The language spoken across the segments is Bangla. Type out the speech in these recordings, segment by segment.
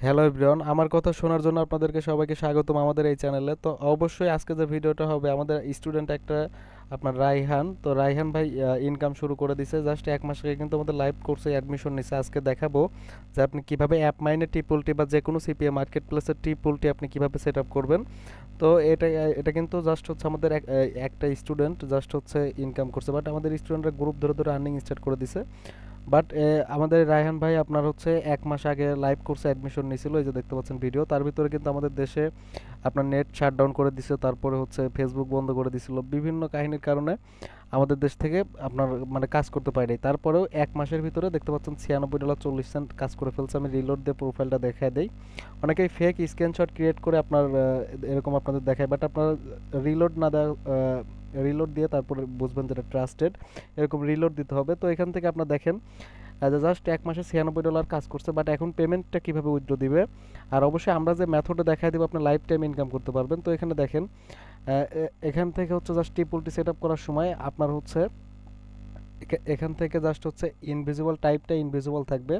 হ্যালো এভরিওয়ান আমার কথা শোনার জন্য আপনাদেরকে সবাইকে স্বাগতম আমাদের এই চ্যানেলে তো অবশ্যই আজকে যে ভিডিওটা হবে, আমাদের স্টুডেন্ট একটা, আপনার রাইহান তো রাইহান ভাই ইনকাম শুরু করে দিছে। জাস্ট এক মাস আগে কিন্তু আমাদের লাইভ কোর্সে অ্যাডমিশন নিছে। আজকে দেখাবো যে আপনি কীভাবে অ্যাপ মাইনে টিপুলটি বা যে কোনো সিপিএ মার্কেট প্লেসের টিপুলটি আপনি কীভাবে সেট আপ করবেন। তো এটা এটা কিন্তু জাস্ট হচ্ছে আমাদের এক- একটা স্টুডেন্ট জাস্ট হচ্ছে ইনকাম করছে। বাট আমাদের স্টুডেন্টরা গ্রুপ ধরে ধরে আর্নিং স্টার্ট করে দিছে। বাট আমাদের রায়হান ভাই আপনার হচ্ছে এক মাস আগে লাইভ কোর্সে অ্যাডমিশন নিয়েছিল, এই যে দেখতে পাচ্ছেন ভিডিও তার ভিতরে কিন্তু আমাদের দেশে আপনার নেট শাটডাউন করে দিছে, তারপরে হচ্ছে ফেসবুক বন্ধ করে দিছিল। বিভিন্ন কাহিনীর কারণে আমাদের দেশ থেকে আপনার মানে কাজ করতে পারেনি। তারপরেও এক মাসের ভিতরে দেখতে পাচ্ছেন ছিয়ানব্বই ডলার চল্লিশ সেন্ট কাজ করে ফেলছে। আমি রিলোড দিয়ে প্রোফাইলটা দেখায় দেই। অনেকেই ফেক স্ক্রিনশট ক্রিয়েট করে আপনার এরকম আপনাদের দেখায়। বাট আপনার রিলোড না দেওয়া রিলোড দিয়ে তারপরে বুঝবেন যেটা ট্রাস্টেড এরকম রিলোড দিতে হবে। তো এখান থেকে আপনার দেখেন জাস্ট এক মাসে ছিয়ানব্বই ডলার কাজ করছে বাট এখন পেমেন্টটা কীভাবে উইথড্র দিবে? আর অবশ্যই আমরা যে মেথডে দেখাই দেবো, আপনি লাইফ টাইম ইনকাম করতে পারবেন। তো এখানে দেখেন এখান থেকে হচ্ছে জাস্ট টিপুলটি সেট আপ করার সময় আপনার হচ্ছে এখান থেকে জাস্ট হচ্ছে ইনভিজিবল টাইপটা ইনভিজিবল থাকবে।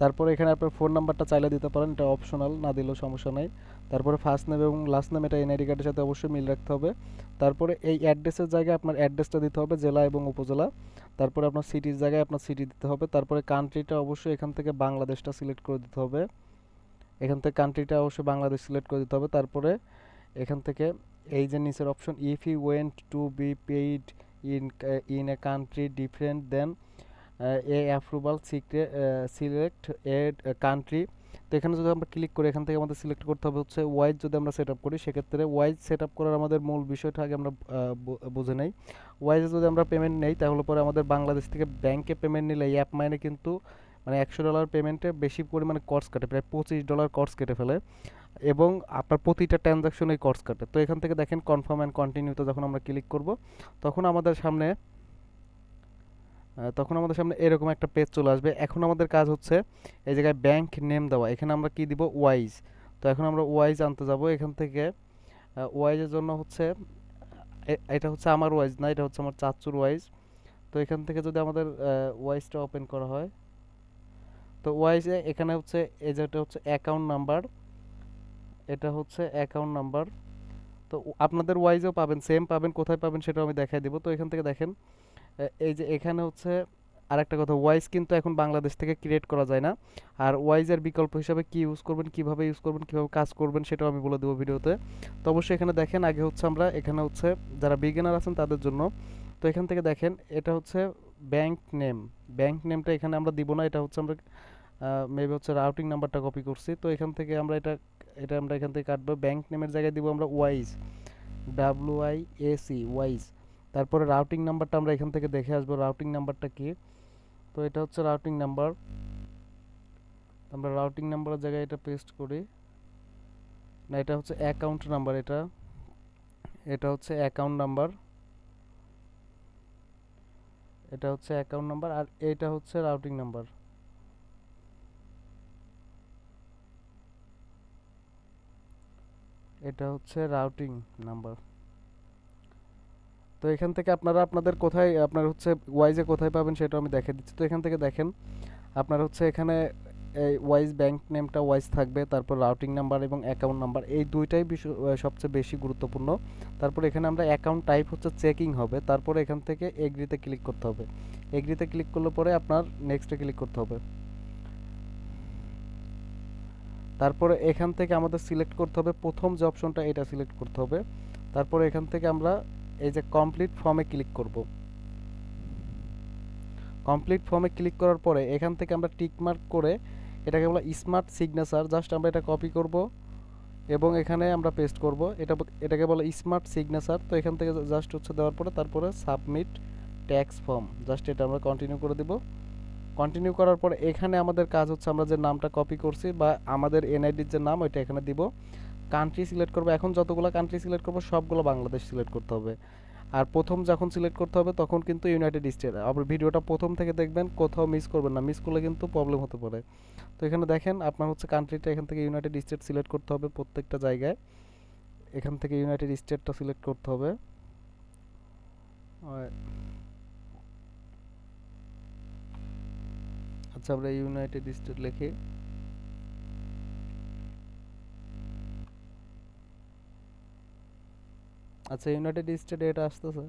তারপরে এখানে আপনার ফোন নাম্বারটা চাইলে দিতে পারেন, এটা অপশনাল না দিলেও সমস্যা নাই। তারপরে ফার্স্ট নেম এবং লাস্ট নেম এটা এনআইডি কার্ডের সাথে অবশ্যই মিল রাখতে হবে। তারপরে এই অ্যাড্রেসের জায়গায় আপনার অ্যাড্রেসটা দিতে হবে, জেলা এবং উপজেলা। তারপরে আপনার সিটির জায়গায় আপনার সিটি দিতে হবে। তারপরে কান্ট্রিটা অবশ্যই এখান থেকে বাংলাদেশটা সিলেক্ট করে দিতে হবে। এখান থেকে কান্ট্রিটা অবশ্যই বাংলাদেশ সিলেক্ট করে দিতে হবে। তারপরে এখান থেকে এই যে নিচের option if you want to be paid in in a country different then a approval secret select a country তো এখানে যদি আমরা ক্লিক করি, এখান থেকে আমাদের সিলেক্ট করতে হবে হচ্ছে ওয়াইজ যদি আমরা সেট আপ করি, সেক্ষেত্রে ওয়াইজ সেট আপ করার আমাদের মূল বিষয়টা আগে আমরা বুঝে নেই। ওয়াইজে যদি আমরা পেমেন্ট নেই, তাহলে পরে আমাদের বাংলাদেশ থেকে ব্যাংকে পেমেন্ট নিলে অ্যাপ মাইনে কিন্তু মানে একশো ডলার পেমেন্টে বেশি পরিমাণে কর্স কাটে, প্রায় পঁচিশ ডলার কর্স কেটে ফেলে। এবং আপনার প্রতিটা ট্রানজাকশনেই কর্স কাটে। তো এখান থেকে দেখেন কনফার্ম অ্যান্ড কন্টিনিউতে যখন আমরা ক্লিক করব, তখন আমাদের সামনে তখন আমাদের সামনে এরকম একটা পেজ চলে আসবে। এখন আমাদের কাজ হচ্ছে এই জায়গায় ব্যাংক নেম দেওয়া। এখানে আমরা কি দিব? ওয়াইজ তো এখন আমরা ওয়াইজ আনতে যাব। এখান থেকে ওয়াইজের জন্য হচ্ছে এটা হচ্ছে আমার ওয়াইজ না, এটা হচ্ছে আমার চাচুর ওয়াইজ তো এখান থেকে যদি আমাদের ওয়াইজটা ওপেন করা হয়, তো ওয়াইজে এখানে হচ্ছে, এই যেটা হচ্ছে অ্যাকাউন্ট নাম্বার এটা হচ্ছে অ্যাকাউন্ট নাম্বার তো আপনাদের ওয়াইজেও পাবেন সেম পাবেন, কোথায় পাবেন সেটাও আমি দেখাই দিব। তো এখান থেকে দেখেন এই যে এখানে হচ্ছে আরেকটা কথা ওয়াইজ কিন্তু এখন বাংলাদেশ থেকে ক্রিয়েট করা যায় না। আর ওয়াইজের বিকল্প হিসাবে কি ইউজ করবেন, কীভাবে ইউজ করবেন, কীভাবে কাজ করবেন সেটাও আমি বলে দেবো ভিডিওতে। তো অবশ্যই এখানে দেখেন, আগে হচ্ছে আমরা এখানে হচ্ছে যারা বিগিনার আছেন তাদের জন্য। তো এখান থেকে দেখেন, এটা হচ্ছে ব্যাংক নেম ব্যাংক নেমটা এখানে আমরা দিব না, এটা হচ্ছে আমরা মেবি হচ্ছে রাউটিং নাম্বারটা কপি করছি। তো এখান থেকে আমরা এটা এটা আমরা এখান থেকে কাটবো। ব্যাংক নেমের জায়গায় দিব আমরা Wise W I A C Wise তারপরে রাউটিং নাম্বারটা আমরা এখান থেকে দেখে আসব। রাউটিং নাম্বারটা কি? তো এটা হচ্ছে রাউটিং নাম্বার আমরা রাউটিং নাম্বারের জায়গায় এটা পেস্ট করি। না, এটা হচ্ছে অ্যাকাউন্ট নাম্বার এটা। এটা হচ্ছে অ্যাকাউন্ট নাম্বার এটা হচ্ছে অ্যাকাউন্ট নাম্বার আর এটা হচ্ছে রাউটিং নাম্বার এটা হচ্ছে রাউটিং নাম্বার তো এখান থেকে আপনারা আপনাদের কোথায়, আপনার হচ্ছে ওয়াইজে কোথায় পাবেন সেটা আমি দেখে দিচ্ছি। তো এখান থেকে দেখেন, আপনার হচ্ছে এখানে এই ওয়াইজ ব্যাংক নেমটা ওয়াইজ থাকবে, তারপর রাউটিং নাম্বার এবং অ্যাকাউন্ট নাম্বার এই দুইটাই সবচেয়ে বেশি গুরুত্বপূর্ণ। তারপর এখানে আমরা অ্যাকাউন্ট টাইপ হচ্ছে চেকিং হবে, তারপরে এখান থেকে এগ্রিতে ক্লিক করতে হবে। এগ্রিতে ক্লিক করলে পরে আপনার নেক্সটে ক্লিক করতে হবে। তারপরে এখান থেকে আমাদের সিলেক্ট করতে হবে, প্রথম যে অপশনটা এটা সিলেক্ট করতে হবে। তারপরে এখান থেকে আমরা এই যে কমপ্লিট ফর্মে ক্লিক করব। কমপ্লিট ফর্মে ক্লিক করার পরে এখান থেকে আমরা টিক মার্ক করে এটাকে বলা স্মার্ট সিগনেচার জাস্ট আমরা এটা কপি করব এবং এখানে আমরা পেস্ট করব। এটা এটাকে বলে স্মার্ট সিগনেচার তো এখান থেকে জাস্ট হচ্ছে দেওয়ার পরে তারপরে সাবমিট ট্যাক্স ফর্ম জাস্ট এটা আমরা কন্টিনিউ করে দেব। কন্টিনিউ করার পরে এখানে আমাদের কাজ হচ্ছে আমরা যে নামটা কপি করছি বা আমাদের এনআইডির যে নাম, ওইটা এখানে দিব। কান্ট্রি সিলেক্ট করব, এখন যতগুলো কান্ট্রি সিলেক্ট করব, সবগুলো বাংলাদেশ সিলেক্ট করতে হবে। আর প্রথম যখন সিলেক্ট করতে হবে, তখন কিন্তু ইউনাইটেড স্টেট আবার ভিডিওটা প্রথম থেকে দেখবেন, কোথাও মিস করবেন না মিস করলে কিন্তু প্রবলেম হতে পারে। তো এখানে দেখেন, আপনার হচ্ছে কান্ট্রিটা এখান থেকে ইউনাইটেড স্টেট সিলেক্ট করতে হবে প্রত্যেকটা জায়গায়। এখান থেকে ইউনাইটেড স্টেটটা সিলেক্ট করতে হবে। আচ্ছা আমরা ইউনাইটেড স্টেট লিখি। আচ্ছা ইউনাইটেড স্টেটে এটা আসতেছে।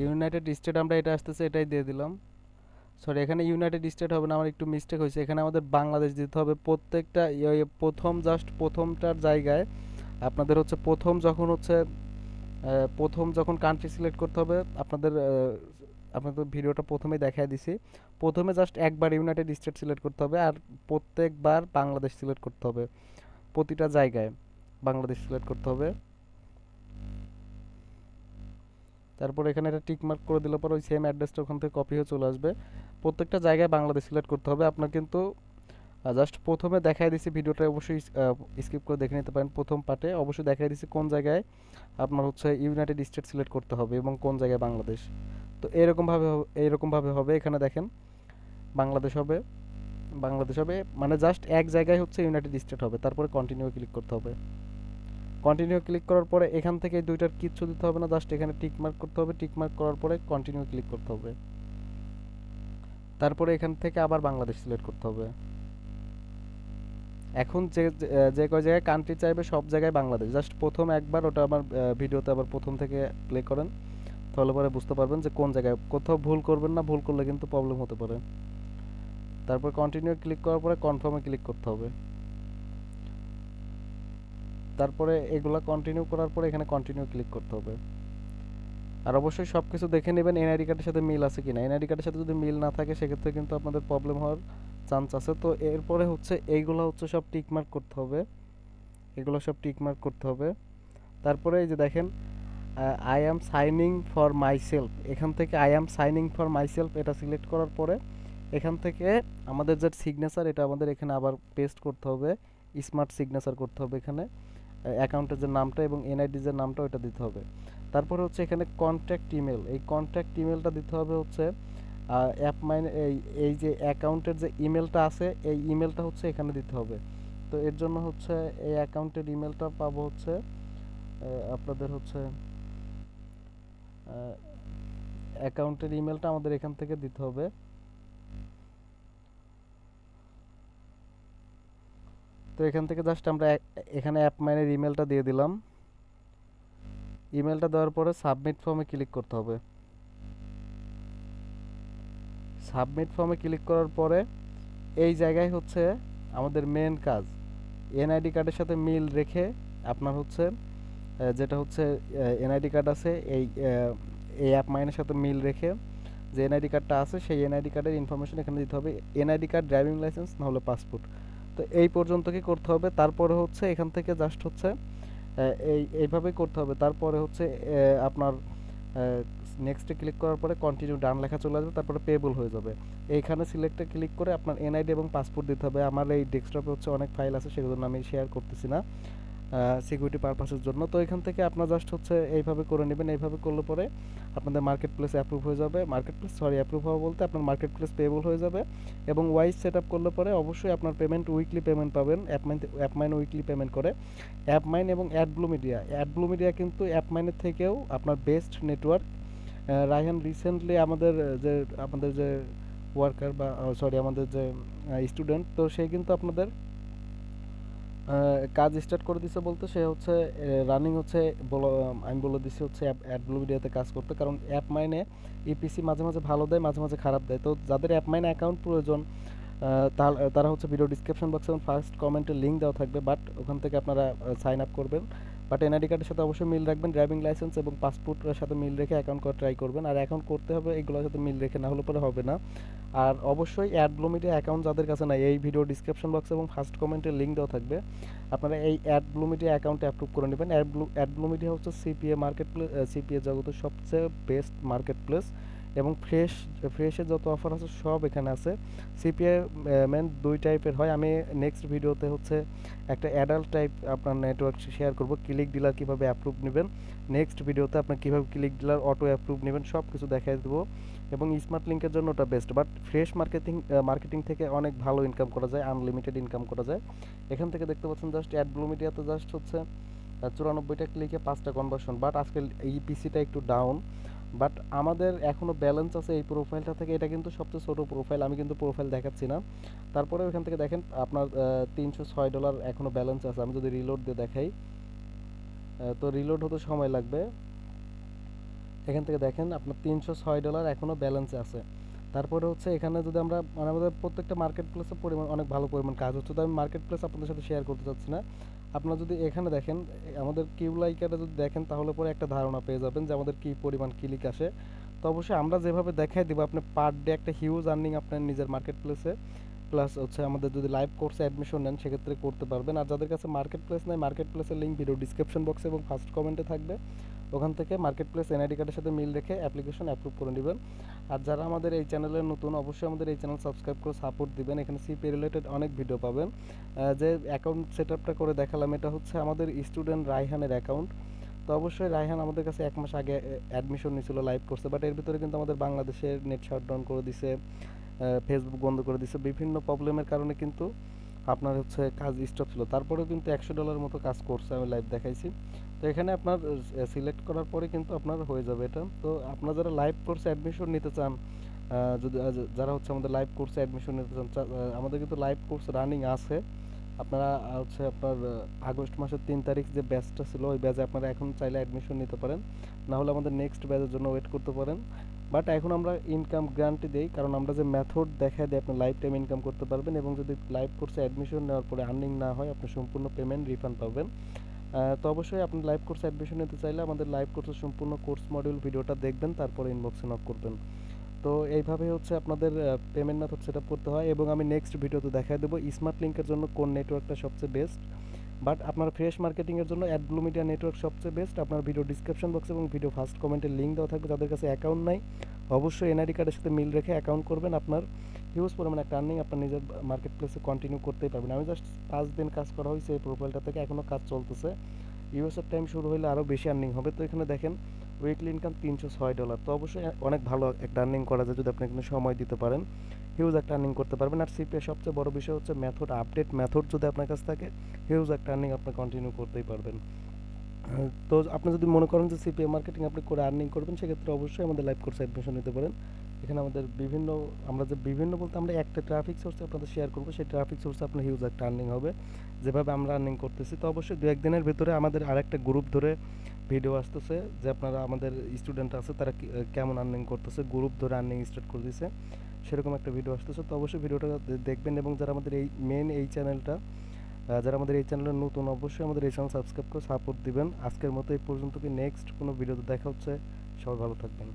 ইউনাইটেড স্টেট আমরা এটা আসতেছে, এটাই দিয়ে দিলাম। সরি এখানে ইউনাইটেড স্টেট হবে না, আমার একটু মিস্টেক হয়েছে। এখানে আমাদের বাংলাদেশ দিতে হবে। প্রত্যেকটা ইয়ে- প্রথম জাস্ট প্রথমটার জায়গায় আপনাদের হচ্ছে প্রথম যখন হচ্ছে প্রথম যখন কান্ট্রি সিলেক্ট করতে হবে, আপনাদের আপনাদের ভিডিওটা প্রথমে দেখায় দিছি। প্রথমে জাস্ট একবার ইউনাইটেড স্টেট সিলেক্ট করতে হবে আর প্রত্যেকবার বাংলাদেশ সিলেক্ট করতে হবে। প্রতিটা জায়গায় বাংলাদেশ সিলেক্ট করতে হবে। তারপর এখানে একটা টিক মার্ক করে দিলে পর ওই সেম অ্যাড্রেসটা ওখান থেকে কপি হয়ে চলে আসবে। প্রত্যেকটা জায়গায় বাংলাদেশ সিলেক্ট করতে হবে। আপনার কিন্তু জাস্ট প্রথমে দেখাই দিছি ভিডিওটা অবশ্যই স্কিপ করে দেখে নিতে পারেন প্রথম পার্টে। অবশ্যই দেখাই দিছি কোন জায়গায় আপনার হচ্ছে ইউনাইটেড স্টেট সিলেক্ট করতে হবে এবং কোন জায়গায় বাংলাদেশ। তো এরকমভাবে এইরকমভাবে হবে, এখানে দেখেন। বাংলাদেশ হবে বাংলাদেশ হবে মানে জাস্ট এক জায়গায় হচ্ছে ইউনাইটেড স্টেট হবে, তারপরে কন্টিনিউ ক্লিক করতে হবে। কন্টিনিউ ক্লিক করার পরে এখান থেকে দুইটার কিচ্ছু দিতে হবে না জাস্ট এখানে টিক মার্ক করতে হবে টিক মার্ক করার পরে কন্টিনিউ ক্লিক করতে হবে। তারপরে এখান থেকে আবার বাংলাদেশ সিলেক্ট করতে হবে। এখন যে, যে- কয় জায়গায় কান্ট্রি চাইবে সব জায়গায় বাংলাদেশ। জাস্ট প্রথম একবার ওটা আমার ভিডিওতে আবার প্রথম থেকে প্লে করেন। তাহলে পরে বুঝতে পারবেন যে কোন জায়গায়, কোথাও ভুল করবেন না, ভুল করলে কিন্তু প্রবলেম হতে পারে। তারপর কন্টিনিউ ক্লিক করার পরে কনফার্মে ক্লিক করতে হবে। তারপরে এগুলা কন্টিনিউ করার পরে এখানে কন্টিনিউ ক্লিক করতে হবে। আর অবশ্যই সব কিছু দেখে নেবেন এনআইডি কার্ডের সাথে মিল আছে কিনা। এনআইডি কার্ডের সাথে যদি মিল না থাকে, সেক্ষেত্রে কিন্তু আপনাদের প্রবলেম হওয়ার চান্স আছে। তো এরপরে হচ্ছে এইগুলো হচ্ছে সব টিকমার্ক করতে হবে। এগুলো সব টিকমার্ক করতে হবে। তারপরে এই যে দেখেন I am signing for myself এখান থেকে I am signing for myself এটা সিলেক্ট করার পরে এখান থেকে আমাদের যে সিগনেচার এটা আমাদের এখানে আবার পেস্ট করতে হবে। স্মার্ট সিগনেচার করতে হবে এখানে। অ্যাকাউন্টের যে নামটা এবং এনআইডি যে নামটা ওটা দিতে হবে। তারপরে হচ্ছে এখানে কন্ট্যাক্ট ইমেল এই কন্ট্যাক্ট ইমেলটা দিতে হবে হচ্ছে অ্যাপ মাইনে এই এই যে অ্যাকাউন্টের যে ইমেলটা আছে, এই ইমেলটা হচ্ছে এখানে দিতে হবে। তো এর জন্য হচ্ছে এই অ্যাকাউন্টের ইমেলটা পাবো হচ্ছে আপনাদের হচ্ছে অ্যাকাউন্টের ইমেলটা আমাদের এখান থেকে দিতে হবে। তো এখান থেকে জাস্ট আমরা এখানে অ্যাপ মাইনের ইমেলটা দিয়ে দিলাম। ইমেলটা দেওয়ার পরে সাবমিট ফর্মে ক্লিক করতে হবে। সাবমিট ফর্মে ক্লিক করার পরে এই জায়গায় হচ্ছে আমাদের মেন কাজ। এনআইডি কার্ডের সাথে মিল রেখে আপনার হচ্ছে যেটা হচ্ছে এনআইডি কার্ড আছে, এই এই অ্যাপ মাইনের সাথে মিল রেখে যে এনআইডি কার্ডটা আছে, সেই এনআইডি কার্ডের ইনফরমেশন এখানে দিতে হবে। এনআইডি কার্ড ড্রাইভিং লাইসেন্স না হলে পাসপোর্ট তো এই পর্যন্ত কি করতে হবে? তারপরে হচ্ছে এখান থেকে জাস্ট হচ্ছে এই, এইভাবেই করতে হবে। তারপরে হচ্ছে আপনার নেক্সটে ক্লিক করার পরে কন্টিনিউ ডান লেখা চলে আসবে, তারপরে পেবল হয়ে যাবে। এইখানে সিলেক্টে ক্লিক করে আপনার এনআইডি এবং পাসপোর্ট দিতে হবে। আমার এই ডেস্কটপে হচ্ছে অনেক ফাইল আছে সেগুলো আমি শেয়ার করতেছি না। সিকিউরিটি পারপাসের জন্য। তো এখান থেকে আপনার জাস্ট হচ্ছে এইভাবে করে নেবেন, এইভাবে করলে পরে আপনাদের মার্কেট প্লেস অ্যাপ্রুভ হয়ে যাবে। মার্কেট প্লেস সরি অ্যাপ্রুভ হওয়া বলতে আপনার মার্কেট প্লেস পেবল হয়ে যাবে এবং ওয়াইজ সেট আপ করলে পরে অবশ্যই আপনার পেমেন্ট উইকলি পেমেন্ট পাবেন। App mine app mine weekly payment করে। অ্যাপ মাইন এবং অ্যাডব্লু মিডিয়া অ্যাডব্লু মিডিয়া কিন্তু অ্যাপ মাইনের থেকেও আপনার বেস্ট নেটওয়ার্ক রায়হান রিসেন্টলি আমাদের যে আমাদের যে ওয়ার্কার বা সরি আমাদের যে স্টুডেন্ট তো সে কিন্তু আপনাদের কাজ স্টার্ট করে দিছে বলতে সে হচ্ছে রানিং হচ্ছে আমি বলে দিছি হচ্ছে অ্যাড ব্লু মিডিয়াতে কাজ করতে। কারণ অ্যাপ মাইনে ইপিসি মাঝে মাঝে ভালো দেয়, মাঝে মাঝে খারাপ দেয়। তো যাদের অ্যাপ মাইনে অ্যাকাউন্ট প্রয়োজন তারা হচ্ছে ভিডিও ডিসক্রিপশন বক্সে ফার্স্ট কমেন্টের লিঙ্ক দেওয়া থাকবে বাট ওখান থেকে আপনারা সাইন আপ করবেন। বাট এনআইডি কার্ডের সাথে অবশ্যই মিল রাখবেন ড্রাইভিং লাইসেন্স এবং পাসপোর্টের সাথে মিল রেখে অ্যাকাউন্ট করা ট্রাই করবেন। আর অ্যাকাউন্ট করতে হবে এগুলোর সাথে মিল রেখে, না হলে পরে হবে না। আর অবশ্যই মিডিয়া অ্যাকাউন্ট যাদের কাছে নাই, এই ভিডিও ডিসক্রিপশন বক্স এবং ফার্স্ট কমেন্টে লিঙ্ক দেওয়া থাকবে। আপনারা এই অ্যাডব্লু মিডিয়া অ্যাকাউন্টে অ্যাপ্রুভ করে নেবেন। অ্যাডব্লু অ্যাডব্লু মিডিয়া হচ্ছে সিপিএ মার্কেট প্লেস সিপিএ জগতের সবচেয়ে বেস্ট মার্কেট প্লেস এবং ফ্রেশ ফ্রেশের যত অফার আছে সব এখানে আছে। সিপিআই মেন দুই টাইপের হয়। আমি নেক্সট ভিডিওতে হচ্ছে একটা অ্যাডাল্ট টাইপ আপনার নেটওয়ার্ক শেয়ার করব। ক্লিক ডিলার কীভাবে অ্যাপ্রুভ নেবেন। নেক্সট ভিডিওতে আপনার কীভাবে ক্লিক ডিলার অটো অ্যাপ্রুভ নেবেন সব কিছু দেখাই দেবো। এবং স্মার্ট লিঙ্কের জন্য ওটা best but fresh marketing marketing থেকে অনেক ভালো ইনকাম করা যায় আনলিমিটেড ইনকাম করা যায়। এখান থেকে দেখতে পাচ্ছেন জাস্ট অ্যাড ব্লু মিডিয়াতে জাস্ট হচ্ছে চুরানব্বইটা ক্লিকে পাঁচটা কনভার্সন বাট আজকে এই পিসিটা একটু ডাউন বাট আমাদের এখনও ব্যালেন্স আছে এই প্রোফাইলটা থেকে। এটা কিন্তু সবচেয়ে ছোট প্রোফাইল আমি কিন্তু প্রোফাইল দেখাচ্ছি না। তারপরে ওখান থেকে দেখেন, আপনার তিনশো ছয় ডলার এখনও ব্যালেন্স আছে। আমি যদি রিলোড দিয়ে দেখাই তো রিলোড হতে সময় লাগবে। এখান থেকে দেখেন, আপনার তিনশো ছয় ডলার এখনও ব্যালেন্সে আছে। তারপরে হচ্ছে এখানে যদি আমরা মানে আমাদের প্রত্যেকটা মার্কেট প্লেসের পরিমাণ, অনেক ভালো পরিমাণ কাজ হচ্ছে। তো আমি মার্কেট প্লেস আপনাদের সাথে শেয়ার করতে চাচ্ছি না। আপনারা যদি এখানে দেখেন আমাদের কিউ লাইকারে যদি দেখেন, তাহলে পরে একটা ধারণা পেয়ে যাবেন যে আমাদের কী পরিমাণ ক্লিক আসে। তো অবশ্যই আমরা যেভাবে দেখাই দেবো, আপনি পার ডে একটা হিউজ আর্নিং আপনার নিজের মার্কেট প্লেসে প্লাস হচ্ছে আমাদের যদি লাইভ কোর্সে অ্যাডমিশন নেন, সেক্ষেত্রে করতে পারবেন। আর যাদের কাছে মার্কেট প্লেস নাই মার্কেট প্লেসের লিঙ্ক ভিডিও ডিসক্রিপশন বক্সে এবং ফার্স্ট কমেন্টে থাকবে। ওখান থেকে মার্কেট প্লেস এনআইডি কার্ডের সাথে মিল রেখে অ্যাপ্লিকেশন অ্যাপ্রুভ করে নেবেন। আর যারা আমাদের এই চ্যানেলের নতুন, অবশ্যই আমাদের এই চ্যানেল সাবস্ক্রাইব করে সাপোর্ট দিবেন। এখানে সিপি রিলেটেড অনেক ভিডিও পাবেন। যে অ্যাকাউন্ট সেট আপটা করে দেখালাম, এটা হচ্ছে আমাদের স্টুডেন্ট রায়হানের অ্যাকাউন্ট তো অবশ্যই রায়হান আমাদের কাছে এক মাস আগে অ্যাডমিশন নিয়েছিল লাইভ করছে। বাট এর ভিতরে কিন্তু আমাদের বাংলাদেশের নেট শাটডাউন করে দিছে ফেসবুক বন্ধ করে দিছে। বিভিন্ন প্রবলেমের কারণে কিন্তু আপনার হচ্ছে কাজ স্টপ ছিল। তারপরেও কিন্তু একশো ডলার মতো কাজ করছে, আমি লাইভ দেখাইছি। তো এখানে আপনার সিলেক্ট করার পরে কিন্তু আপনার হয়ে যাবে এটা। তো আপনার যারা লাইভ কোর্সে অ্যাডমিশন নিতে চান যদি যারা হচ্ছে আমাদের লাইভ কোর্সে অ্যাডমিশন নিতে চান আমাদের কিন্তু লাইভ কোর্স রানিং আছে। আপনারা হচ্ছে আপনার আগস্ট মাসের তিন তারিখ যে ব্যাচটা ছিল, ওই ব্যাচে আপনারা এখন চাইলে অ্যাডমিশন নিতে পারেন। না হলে আমাদের নেক্সট ব্যাচের জন্য ওয়েট করতে পারেন। বাট এখন আমরা ইনকাম গ্যারান্টি দেই, কারণ আমরা যে মেথড দেখা দিই, আপনি লাইফ টাইম ইনকাম করতে পারবেন এবং যদি লাইভ কোর্সে অ্যাডমিশন নেওয়ার পরে আর্নিং না হয়, আপনি সম্পূর্ণ পেমেন্ট রিফান্ড পাবেন। তো অবশ্যই আপনি লাইভ কোর্সে অ্যাডমিশন নিতে চাইলে আমাদের লাইভ কোর্সের সম্পূর্ণ কোর্স মডিউল ভিডিওটা দেখবেন, তারপরে ইনবক্সে নক করবেন। তো এইভাবে হচ্ছে আপনাদের পেমেন্ট মেথড সেট করতে হয় এবং আমি নেক্সট ভিডিওতে দেখাই দেবো স্মার্ট লিঙ্কের জন্য কোন নেটওয়ার্কটা সবচেয়ে বেস্ট বাট আপনার ফ্রেশ মার্কেটিংয়ের জন্য অ্যাডব্লু মিডিয়া নেটওয়ার্ক সবচেয়ে বেস্ট আপনার ভিডিও ডিসক্রিপশন বক্স এবং ভিডিও ফার্স্ট কমেন্টের লিঙ্ক দেওয়া থাকবে। যাদের কাছে অ্যাকাউন্ট নাই। অবশ্যই এনআইডি কার্ডের সাথে মিল রেখে অ্যাকাউন্ট করবেন। আপনার হিউজ পরিমাণে একটা আর্নিং আপনার নিজের মার্কেট প্লেসে কন্টিনিউ করতেই পারবেন। আমি জাস্ট পাঁচ দিন কাজ করা হয়েছে এই প্রোফাইলটা থেকে। এখনও কাজ চলতেছে। ইউএসএর টাইম শুরু হলে আরও বেশি আর্নিং হবে। তো এখানে দেখেন উইকলি ইনকাম তিনশো ছয় ডলার তো অবশ্যই অনেক ভালো একটা আর্নিং করা যায় যদি আপনি এখানে সময় দিতে পারেন। হিউজ একটা আর্নিং করতে পারবেন। আর সিপিএ সবচেয়ে বড় বিষয় হচ্ছে মেথড আপডেট মেথড যদি আপনার কাছে থাকে হিউজ একটা আর্নিং আপনি কন্টিনিউ করতেই পারবেন। তো আপনি যদি মনে করেন যে সিপিএ মার্কেটিং আপনি করে আর্নিং করবেন, সেক্ষেত্রে অবশ্যই আমাদের লাইভ কোর্সে অ্যাডমিশন নিতে পারেন। এখানে আমাদের বিভিন্ন, আমরা যে বিভিন্ন বলতে আমরা একটা ট্রাফিক সোর্সে আপনাদের শেয়ার করব, সেই ট্রাফিক সোর্সে আপনার হিউজ একটা আর্নিং হবে। যেভাবে আমরা আর্নিং করতেছি, তো অবশ্যই দু একদিনের ভিতরে আমাদের আরেকটা গ্রুপ ধরে ভিডিও আসতেছে যে আপনারা আমাদের স্টুডেন্ট আছে, তারা কেমন আর্নিং করতেছে গ্রুপ ধরে আর্নিং স্টার্ট করে দিছে, সেরকম একটা ভিডিও আসতেছে। তো অবশ্যই ভিডিওটা দেখবেন এবং যারা আমাদের এই মেন এই চ্যানেলটা যারা আমাদের এই চ্যানেলে নতুন, অবশ্যই আমাদের এই চ্যানেল সাবস্ক্রাইব করে সাপোর্ট দিবেন। আজকের মতো এই পর্যন্ত কি নেক্সট কোনো ভিডিওতে দেখা হচ্ছে? সবাই ভালো থাকবেন।